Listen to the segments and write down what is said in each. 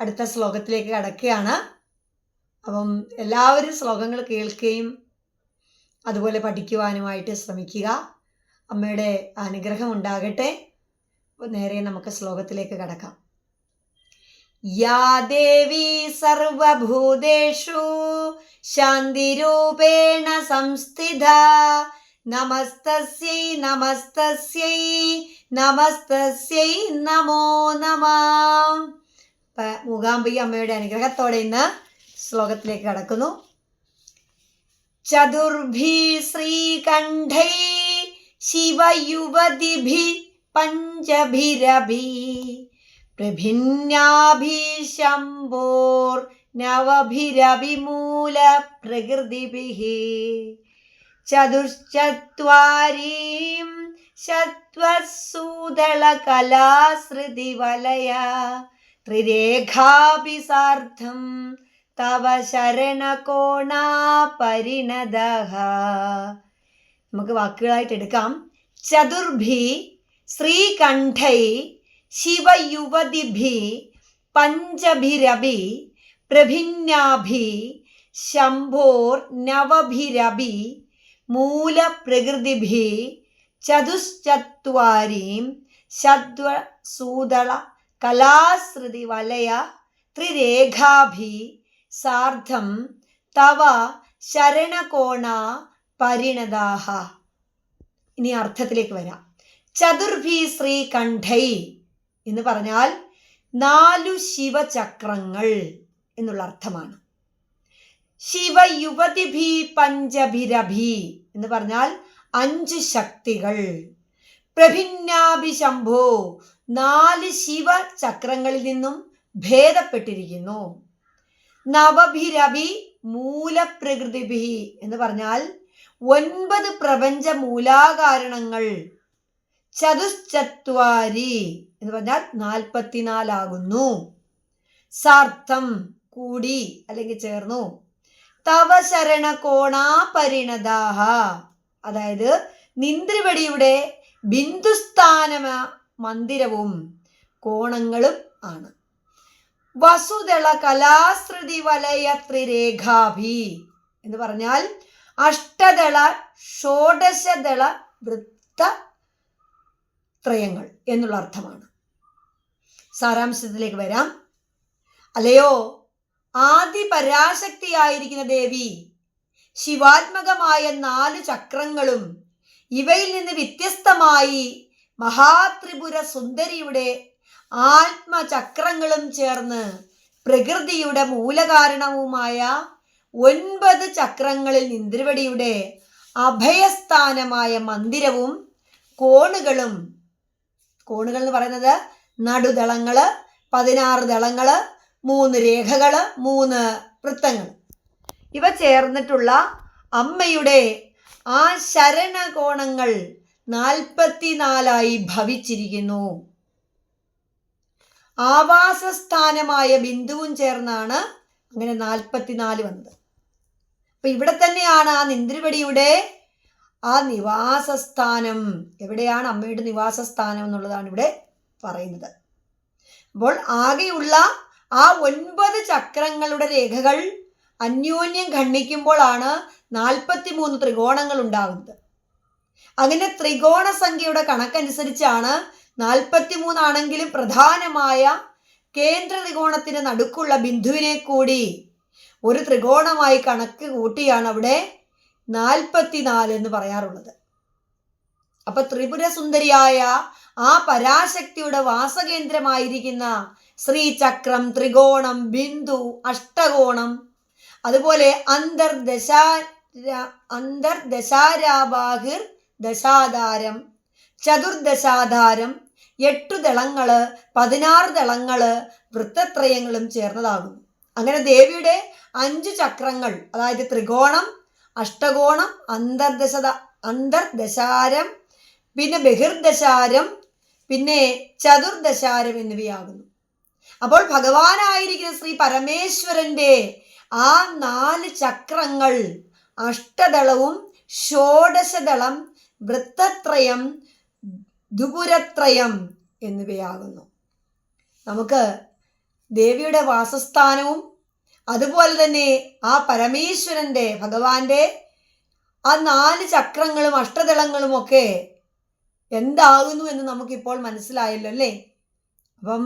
അടുത്ത ശ്ലോകത്തിലേക്ക് കടക്കുകയാണ്. അപ്പം എല്ലാവരും ശ്ലോകങ്ങൾ കേൾക്കുകയും അതുപോലെ പഠിക്കുവാനുമായിട്ട് ശ്രമിക്കുക. അമ്മയുടെ അനുഗ്രഹം ഉണ്ടാകട്ടെ. നേരെ നമുക്ക് ശ്ലോകത്തിലേക്ക് കടക്കാം. യാ ദേവി സർവഭൂതേഷു ശാന്തിരൂപേണ സംസ്ഥിത. നമസ്തസ്യൈ നമസ്തസ്യൈ നമസ്തസ്യൈ നമോ നമ. മൂകാംബിക അമ്മയുടെ അനുഗ്രഹത്തോടെ ഇന്ന് ശ്ലോകത്തിലേക്ക് കടക്കുന്നു. ചതുർഭി ശ്രീകണ്ഠൈ ശിവയുവതിഭി പഞ്ചഭിരഭി പ്രഭിന്യാഭി ശംഭോർ നവഭിരഭിമൂല പ്രകൃതിഭിः ചതുശ്ചത്വാരീം ശത്വസൂദളകലാശ്രുതിവലയ ത്രിരേഖാപി സാർദ്ധം തവ ശരണകോണാപരിണത നമുക്ക് വാക്കുകളായിട്ട് എടുക്കാം. ചതുർഭി ശ്രീകണ്ഠൈ ശിവയുവതിഭി പഞ്ചഭിരഭി പ്രഭിന്യാഭി ശംഭോർ നവഭിരഭി മൂലപ്രകൃതിഭി ചതുശ്ചത്വാരീം ശദ്വസൂദള കലാശ്രുതി വലയ ത്രിരേഖാഭി സാർദ്ധം തവ ശരണകോണ പരിണതാഹ. ഇനി അർത്ഥത്തിലേക്ക് വരാം. ചതുർഭി ശ്രീകണ്ഠൈ എന്ന് പറഞ്ഞാൽ നാലു ശിവചക്രങ്ങൾ എന്നുള്ള അർത്ഥമാണ്. ശിവയുവതിഭി പഞ്ചഭിരഭി എന്ന് പറഞ്ഞാൽ അഞ്ച് ശക്തികൾ. പ്രഭിന്നാഭിശംഭോ നാല് ശിവ ചക്രങ്ങളിൽ നിന്നും ഭേദപ്പെട്ടിരിക്കുന്നു. നവഭിരഭി മൂലപ്രകൃതിഭി എന്ന് പറഞ്ഞാൽ ഒൻപത് പ്രപഞ്ച മൂലാകാരണങ്ങൾ. ചതുശ്ചത്വാരി എന്ന് പറഞ്ഞാൽ നാൽപ്പത്തിനാലാകുന്നു. സാർത്ഥം കൂടി അല്ലെങ്കിൽ ചേർന്നു. തവ ശരണ കോണാ പരിണതാഹ അതായത് നിന്ദ്രിവടിയുടെ ബിന്ദുസ്ഥാനമ മന്ദിരവും കോണങ്ങളും ആണ്. വസുദള കലാശ്രുതി വലയത്രിരേഖാഭി എന്ന് പറഞ്ഞാൽ അഷ്ടദള ഷോഡശദള വൃത്ത ത്രയങ്ങൾ എന്നുള്ള അർത്ഥമാണ്. സാരാംശത്തിലേക്ക് വരാം. അല്ലയോ ആദി പരാശക്തിയായിരിക്കുന്ന ദേവി ശിവാത്മകമായ നാല് ചക്രങ്ങളും ഇവയിൽ നിന്ന് വ്യത്യസ്തമായി മഹാത്രിപുര സുന്ദരിയുടെ ആത്മചക്രങ്ങളും ചേർന്ന് പ്രകൃതിയുടെ മൂലകാരണവുമായ ഒൻപത് ചക്രങ്ങളിൽ നിന്ദ്രവടിയുടെ അഭയസ്ഥാനമായ മന്ദിരവും കോണുകളും കോണുകൾ എന്ന് പറയുന്നത് നടുദളങ്ങൾ പതിനാറ് ദളങ്ങൾ മൂന്ന് രേഖകൾ മൂന്ന് വൃത്തങ്ങൾ ഇവ ചേർന്നിട്ടുള്ള അമ്മയുടെ ആ ശരണകോണങ്ങൾ നാൽപ്പത്തിനാലായി ഭവിച്ചിരിക്കുന്നു. ആവാസസ്ഥാനമായ ബിന്ദുവും ചേർന്നാണ് അങ്ങനെ നാൽപ്പത്തിനാല് വന്നത്. അപ്പൊ ഇവിടെ തന്നെയാണ് ആ നിന്ദ്രിവടിയുടെ ആ നിവാസസ്ഥാനം. എവിടെയാണ് അമ്മയുടെ നിവാസസ്ഥാനം എന്നുള്ളതാണ് ഇവിടെ പറയുന്നത്. അപ്പോൾ ആകെയുള്ള ആ ഒൻപത് ചക്രങ്ങളുടെ രേഖകൾ അന്യോന്യം ഖണ്ഡിക്കുമ്പോഴാണ് നാൽപ്പത്തി മൂന്ന് ത്രികോണങ്ങൾ ഉണ്ടാകുന്നത്. അങ്ങനെ ത്രികോണ സംഖ്യയുടെ കണക്കനുസരിച്ചാണ് നാൽപ്പത്തി മൂന്നാണെങ്കിലും പ്രധാനമായ കേന്ദ്ര ത്രികോണത്തിന് നടുക്കുള്ള ബിന്ദുവിനെ കൂടി ഒരു ത്രികോണമായി കണക്ക് കൂട്ടിയാണ് അവിടെ നാൽപ്പത്തിനാല് എന്ന് പറയാറുള്ളത്. അപ്പൊ ത്രിപുര സുന്ദരിയായ ആ പരാശക്തിയുടെ വാസകേന്ദ്രമായിരിക്കുന്ന ശ്രീചക്രം ത്രികോണം ബിന്ദു അഷ്ടകോണം അതുപോലെ അന്തർദശാ അന്തർദശാരാബാഹിർ ദശാധാരം ചതുർദശാധാരം എട്ടു ദളങ്ങൾ പതിനാറ് ദളങ്ങൾ വൃത്തത്രയങ്ങളും ചേർന്നതാകുന്നു. അങ്ങനെ ദേവിയുടെ അഞ്ചു ചക്രങ്ങൾ അതായത് ത്രികോണം അഷ്ടകോണം അന്തർദശത അന്തർദശാരം പിന്നെ ബഹിർദശാരം പിന്നെ ചതുർദശാരം എന്നിവയാകുന്നു. അപ്പോൾ ഭഗവാനായിരിക്കുന്ന ശ്രീ പരമേശ്വരന്റെ ആ നാല് ചക്രങ്ങൾ അഷ്ടദളവും ഷോഡശദളം വൃത്തത്രയം ദുപുരത്രയം എന്നിവയാകുന്നു. നമുക്ക് ദേവിയുടെ വാസസ്ഥാനവും അതുപോലെ തന്നെ ആ പരമേശ്വരന്റെ ഭഗവാന്റെ ആ നാല് ചക്രങ്ങളും അഷ്ടദളങ്ങളും ഒക്കെ എന്താകുന്നു എന്ന് നമുക്കിപ്പോൾ മനസ്സിലായല്ലോ അല്ലേ? അപ്പം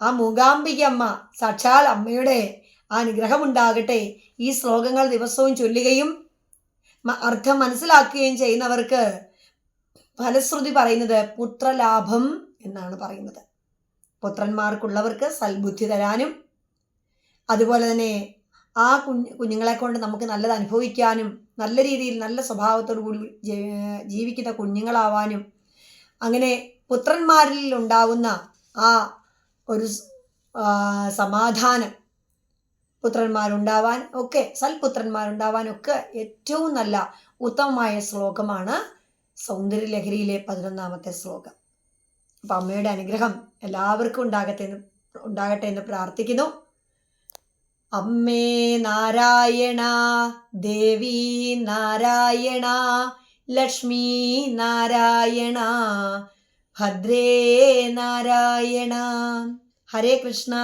ആ മൂകാംബിക അമ്മ സാക്ഷാൽ അമ്മയുടെ ആ അനുഗ്രഹം ഉണ്ടാകട്ടെ ഈ ശ്ലോകങ്ങൾ ദിവസവും ചൊല്ലുകയും അർത്ഥം മനസ്സിലാക്കുകയും ചെയ്യുന്നവർക്ക് ഫലശ്രുതി പറയുന്നത് പുത്രലാഭം എന്നാണ് പറയുന്നത്. പുത്രന്മാർക്കുള്ളവർക്ക് സൽബുദ്ധി തരാനും അതുപോലെ തന്നെ ആ കുഞ്ഞ് കുഞ്ഞുങ്ങളെ കൊണ്ട് നമുക്ക് നല്ലത് അനുഭവിക്കാനും നല്ല രീതിയിൽ നല്ല സ്വഭാവത്തോടു കൂടി ജീവിക്കുന്ന കുഞ്ഞുങ്ങളാവാനും അങ്ങനെ പുത്രന്മാരിൽ ഉണ്ടാവുന്ന ആ ഒരു സമാധാനം പുത്രന്മാരുണ്ടാവാൻ ഒക്കെ സൽപുത്രന്മാരുണ്ടാവാൻ ഒക്കെ ഏറ്റവും നല്ല ഉത്തമമായ ശ്ലോകമാണ് സൗന്ദര്യലഹരിയിലെ പതിനൊന്നാമത്തെ ശ്ലോകം. അപ്പം അമ്മയുടെ അനുഗ്രഹം എല്ലാവർക്കും ഉണ്ടാകട്ടെ എന്ന് ഉണ്ടാകട്ടെ എന്ന് പ്രാർത്ഥിക്കുന്നു. അമ്മേ നാരായണ ദേവി നാരായണ ലക്ഷ്മി നാരായണ ഭദ്രേ നാരായണ ഹരേ കൃഷ്ണ.